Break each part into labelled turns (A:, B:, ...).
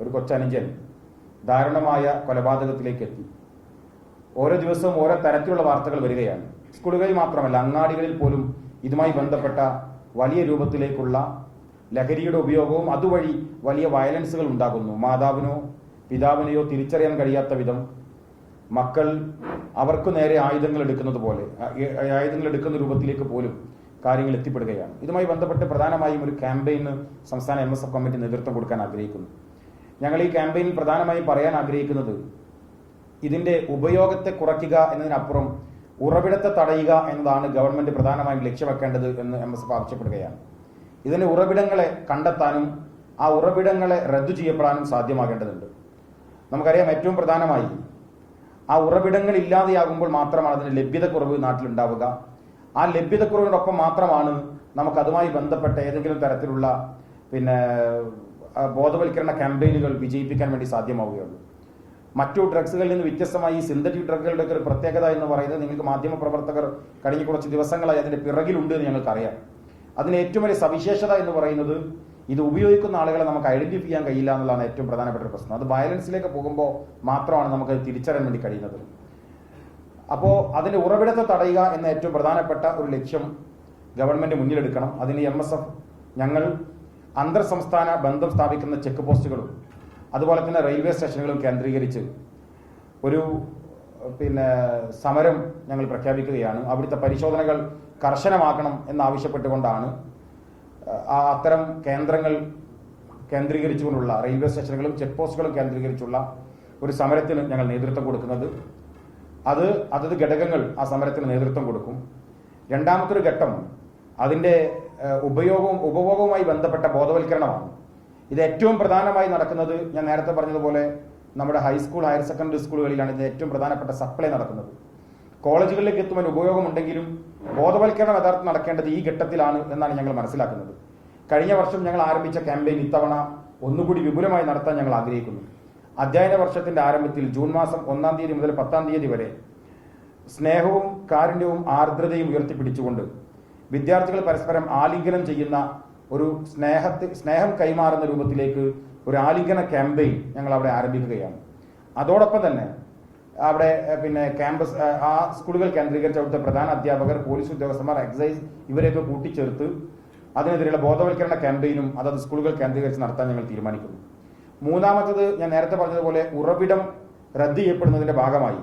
A: ഒരു കൊച്ചനുജൻ ദാരുണമായ കൊലപാതകത്തിലേക്ക് എത്തി. ഓരോ ദിവസവും ഓരോ തരത്തിലുള്ള വാർത്തകൾ വരികയാണ്. സ്കൂളുകളിൽ മാത്രമല്ല അങ്ങാടികളിൽ പോലും ഇതുമായി ബന്ധപ്പെട്ട വലിയ രൂപത്തിലേക്കുള്ള ലഹരിയുടെ ഉപയോഗവും അതുവഴി വലിയ വയലൻസുകൾ ഉണ്ടാകുന്നു. മാതാവിനോ പിതാവിനെയോ തിരിച്ചറിയാൻ കഴിയാത്ത വിധം മക്കൾ അവർക്ക് നേരെ ആയുധങ്ങൾ എടുക്കുന്നത് പോലെ ആയുധങ്ങൾ എടുക്കുന്ന രൂപത്തിലേക്ക് പോലും കാര്യങ്ങൾ എത്തിപ്പെടുകയാണ്. ഇതുമായി ബന്ധപ്പെട്ട് പ്രധാനമായും ഒരു ക്യാമ്പയിന് സംസ്ഥാന എം കമ്മിറ്റി നേതൃത്വം കൊടുക്കാൻ ആഗ്രഹിക്കുന്നു. ഞങ്ങൾ ഈ ക്യാമ്പയിനിൽ പ്രധാനമായും പറയാൻ ആഗ്രഹിക്കുന്നത് ഇതിന്റെ ഉപയോഗത്തെ കുറയ്ക്കുക എന്നതിനപ്പുറം ഉറവിടത്തെ തടയുക എന്നതാണ് ഗവൺമെന്റ് പ്രധാനമായും ലക്ഷ്യം വെക്കേണ്ടത് എന്ന് എം എസ് ആവശ്യപ്പെടുകയാണ്. ഇതിന്റെ ഉറവിടങ്ങളെ കണ്ടെത്താനും ആ ഉറവിടങ്ങളെ റദ്ദു ചെയ്യപ്പെടാനും സാധ്യമാകേണ്ടതുണ്ട്. നമുക്കറിയാം ഏറ്റവും പ്രധാനമായി ആ ഉറവിടങ്ങൾ ഇല്ലാതെയാകുമ്പോൾ മാത്രമാണ് അതിന് ലഭ്യതക്കുറവ് നാട്ടിലുണ്ടാവുക. ആ ലഭ്യതക്കുറവിനോടൊപ്പം മാത്രമാണ് നമുക്ക് അതുമായി ബന്ധപ്പെട്ട ഏതെങ്കിലും തരത്തിലുള്ള പിന്നെ ബോധവൽക്കരണ ക്യാമ്പയിനുകൾ വിജയിപ്പിക്കാൻ വേണ്ടി സാധ്യമാവുകയുള്ളൂ. മറ്റു ഡ്രഗ്സുകളിൽ നിന്ന് വ്യത്യസ്തമായി സിന്തറ്റിക് ഡ്രഗുകളുടെ ഒരു പ്രത്യേകത എന്ന് പറയുന്നത് നിങ്ങൾക്ക് മാധ്യമ പ്രവർത്തകർ കഴിഞ്ഞ കുറച്ച് ദിവസങ്ങളായി അതിന്റെ പിറകിലുണ്ട് എന്ന് ഞങ്ങൾക്കറിയാം. അതിന് ഏറ്റവും വലിയ സവിശേഷത എന്ന് പറയുന്നത് ഇത് ഉപയോഗിക്കുന്ന ആളുകളെ നമുക്ക് ഐഡന്റിഫൈ ചെയ്യാൻ കഴിയില്ല എന്നുള്ളതാണ് ഏറ്റവും പ്രധാനപ്പെട്ട പ്രശ്നം. അത് വയലൻസിലേക്ക് പോകുമ്പോൾ മാത്രമാണ് നമുക്ക് തിരിച്ചറിയാൻ വേണ്ടി കഴിയുന്നത്. അപ്പോൾ അതിന്റെ ഉറവിടത്തെ തടയുക എന്ന ഏറ്റവും പ്രധാനപ്പെട്ട ഒരു ലക്ഷ്യം ഗവൺമെന്റ് മുന്നിലെടുക്കണം. അതിന് എം എസ് എഫ് ഞങ്ങൾ അന്തർ സംസ്ഥാന ബന്ധം സ്ഥാപിക്കുന്ന ചെക്ക് പോസ്റ്റുകളും അതുപോലെ തന്നെ റെയിൽവേ സ്റ്റേഷനുകളും കേന്ദ്രീകരിച്ച് ഒരു പിന്നെ സമരം ഞങ്ങൾ പ്രഖ്യാപിക്കുകയാണ്. അവിടുത്തെ പരിശോധനകൾ കർശനമാക്കണം എന്നാവശ്യപ്പെട്ടുകൊണ്ടാണ് അത്തരം കേന്ദ്രങ്ങൾ കേന്ദ്രീകരിച്ചുകൊണ്ടുള്ള റെയിൽവേ സ്റ്റേഷനുകളും ചെക്ക് പോസ്റ്റുകളും കേന്ദ്രീകരിച്ചുള്ള ഒരു സമരത്തിന് ഞങ്ങൾ നേതൃത്വം കൊടുക്കുന്നത്. അത് അതത് ഘടകങ്ങൾ ആ സമരത്തിന് നേതൃത്വം കൊടുക്കും. രണ്ടാമത്തൊരു ഘട്ടം അതിന്റെ ഏഹ്, ഉപയോഗവും ഉപഭോഗവുമായി ബന്ധപ്പെട്ട ബോധവൽക്കരണമാണ്. ഇത് ഏറ്റവും പ്രധാനമായി നടക്കുന്നത് ഞാൻ നേരത്തെ പറഞ്ഞതുപോലെ നമ്മുടെ ഹൈസ്കൂൾ ഹയർ സെക്കൻഡറി സ്കൂളുകളിലാണ് ഇത് ഏറ്റവും പ്രധാനപ്പെട്ട സപ്ലൈ നടക്കുന്നത്. കോളേജുകളിലേക്ക് എത്തുവാൻ ഉപയോഗമുണ്ടെങ്കിലും ബോധവൽക്കരണം യഥാർത്ഥം നടക്കേണ്ടത് ഈ ഘട്ടത്തിലാണ് എന്നാണ് ഞങ്ങൾ മനസ്സിലാക്കുന്നത്. കഴിഞ്ഞ വർഷം ഞങ്ങൾ ആരംഭിച്ച ക്യാമ്പയിൻ ഇത്തവണ ഒന്നുകൂടി വിപുലമായി നടത്താൻ ഞങ്ങൾ ആഗ്രഹിക്കുന്നു. അധ്യയന വർഷത്തിന്റെ ആരംഭത്തിൽ ജൂൺ മാസം ഒന്നാം തീയതി മുതൽ പത്താം തീയതി വരെ സ്നേഹവും കാരുണ്യവും ആർദ്രതയും ഉയർത്തിപ്പിടിച്ചുകൊണ്ട് വിദ്യാർത്ഥികൾ പരസ്പരം ആലിംഗനം ചെയ്യുന്ന ഒരു സ്നേഹത്തെ സ്നേഹം കൈമാറുന്ന രൂപത്തിലേക്ക് ഒരു ആലിംഗന ക്യാമ്പയിൻ ഞങ്ങൾ അവിടെ ആരംഭിക്കുകയാണ്. അതോടൊപ്പം തന്നെ അവിടെ പിന്നെ ക്യാമ്പസ് ആ സ്കൂളുകൾ കേന്ദ്രീകരിച്ച് അവിടുത്തെ പ്രധാന അധ്യാപകർ പോലീസ് ഉദ്യോഗസ്ഥന്മാർ എക്സൈസ് ഇവരെയൊക്കെ കൂട്ടിച്ചേർത്ത് അതിനെതിരെയുള്ള ബോധവൽക്കരണ ക്യാമ്പയിനും അതത് സ്കൂളുകൾ കേന്ദ്രീകരിച്ച് നടത്താൻ ഞങ്ങൾ തീരുമാനിക്കുന്നു. മൂന്നാമത്തത് ഞാൻ നേരത്തെ പറഞ്ഞതുപോലെ ഉറവിടം റദ്ദ് ചെയ്യപ്പെടുന്നതിന്റെ ഭാഗമായി.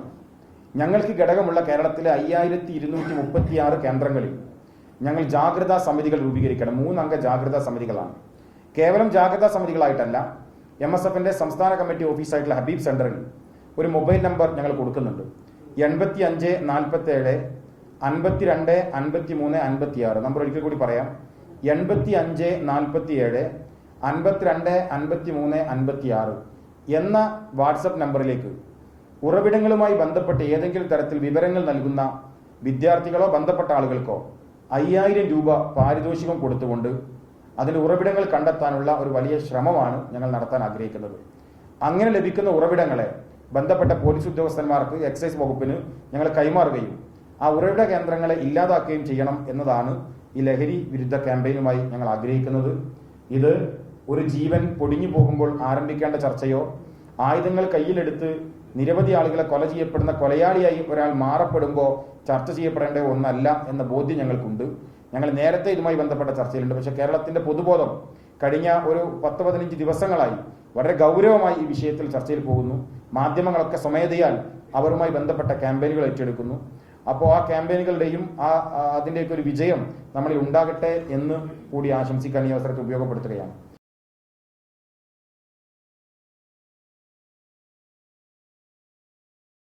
A: ഞങ്ങൾക്ക് ഘടകമുള്ള കേരളത്തിലെ അയ്യായിരത്തി ഇരുന്നൂറ്റി മുപ്പത്തി ആറ് കേന്ദ്രങ്ങളിൽ ഞങ്ങൾ ജാഗ്രതാ സമിതികൾ രൂപീകരിക്കണം. മൂന്നംഗ ജാഗ്രതാ സമിതികളാണ്. കേവലം ജാഗ്രതാ സമിതികളായിട്ടല്ല എം എസ് എഫിന്റെ സംസ്ഥാന കമ്മിറ്റി ഓഫീസായിട്ടുള്ള ഹബീബ് സെന്ററിൽ ഒരു മൊബൈൽ നമ്പർ ഞങ്ങൾ കൊടുക്കുന്നുണ്ട്. എൺപത്തി അഞ്ച് നാൽപ്പത്തി ഏഴ് അൻപത്തിരണ്ട് അൻപത്തി മൂന്ന് അൻപത്തി ആറ് നമ്പർ ഒരിക്കൽ കൂടി പറയാം. എൺപത്തി അഞ്ച് നാൽപ്പത്തി ഏഴ് അൻപത്തിരണ്ട് അൻപത്തി മൂന്ന് അൻപത്തി ആറ് എന്ന വാട്സപ്പ് നമ്പറിലേക്ക് ഉറവിടങ്ങളുമായി ബന്ധപ്പെട്ട് ഏതെങ്കിലും തരത്തിൽ വിവരങ്ങൾ നൽകുന്ന വിദ്യാർത്ഥികളോ ബന്ധപ്പെട്ട ആളുകൾക്കോ അയ്യായിരം രൂപ പാരിതോഷികം കൊടുത്തുകൊണ്ട് അതിന്റെ ഉറവിടങ്ങൾ കണ്ടെത്താനുള്ള ഒരു വലിയ ശ്രമമാണ് ഞങ്ങൾ നടത്താൻ ആഗ്രഹിക്കുന്നത്. അങ്ങനെ ലഭിക്കുന്ന ഉറവിടങ്ങളെ ബന്ധപ്പെട്ട പോലീസ് ഉദ്യോഗസ്ഥന്മാർക്ക് എക്സൈസ് വകുപ്പിന് ഞങ്ങൾ കൈമാറുകയും ആ ഉറവിട കേന്ദ്രങ്ങളെ ഇല്ലാതാക്കുകയും ചെയ്യണം എന്നതാണ് ഈ ലഹരി വിരുദ്ധ ക്യാമ്പയിനുമായി ഞങ്ങൾ ആഗ്രഹിക്കുന്നത്. ഇത് ഒരു ജീവൻ പൊടിഞ്ഞു പോകുമ്പോൾ ആരംഭിക്കേണ്ട ചർച്ചയോ ആയുധങ്ങൾ കയ്യിലെടുത്ത് നിരവധി ആളുകളെ കൊല ചെയ്യപ്പെടുന്ന കൊലയാളിയായി ഒരാൾ മാറപ്പെടുമ്പോൾ ചർച്ച ചെയ്യപ്പെടേണ്ട ഒന്നല്ല എന്ന ബോധ്യം ഞങ്ങൾക്കുണ്ട്. ഞങ്ങൾ നേരത്തെ ഇതുമായി ബന്ധപ്പെട്ട ചർച്ചയിലുണ്ട്. പക്ഷേ കേരളത്തിന്റെ പൊതുബോധം കഴിഞ്ഞ ഒരു പത്ത് പതിനഞ്ച് ദിവസങ്ങളായി വളരെ ഗൗരവമായി ഈ വിഷയത്തിൽ ചർച്ചയിൽ പോകുന്നു. മാധ്യമങ്ങളൊക്കെ സ്വമേധയാൽ അവരുമായി ബന്ധപ്പെട്ട ക്യാമ്പയിനുകൾ ഏറ്റെടുക്കുന്നു. അപ്പോൾ ആ ക്യാമ്പയിനുകളുടെയും ആ അതിന്റെയൊക്കെ ഒരു വിജയം നമ്മളിൽ ഉണ്ടാകട്ടെ എന്ന് കൂടി ആശംസിക്കാൻ ഈ അവസരത്തെ ഉപയോഗപ്പെടുത്തുകയാണ്.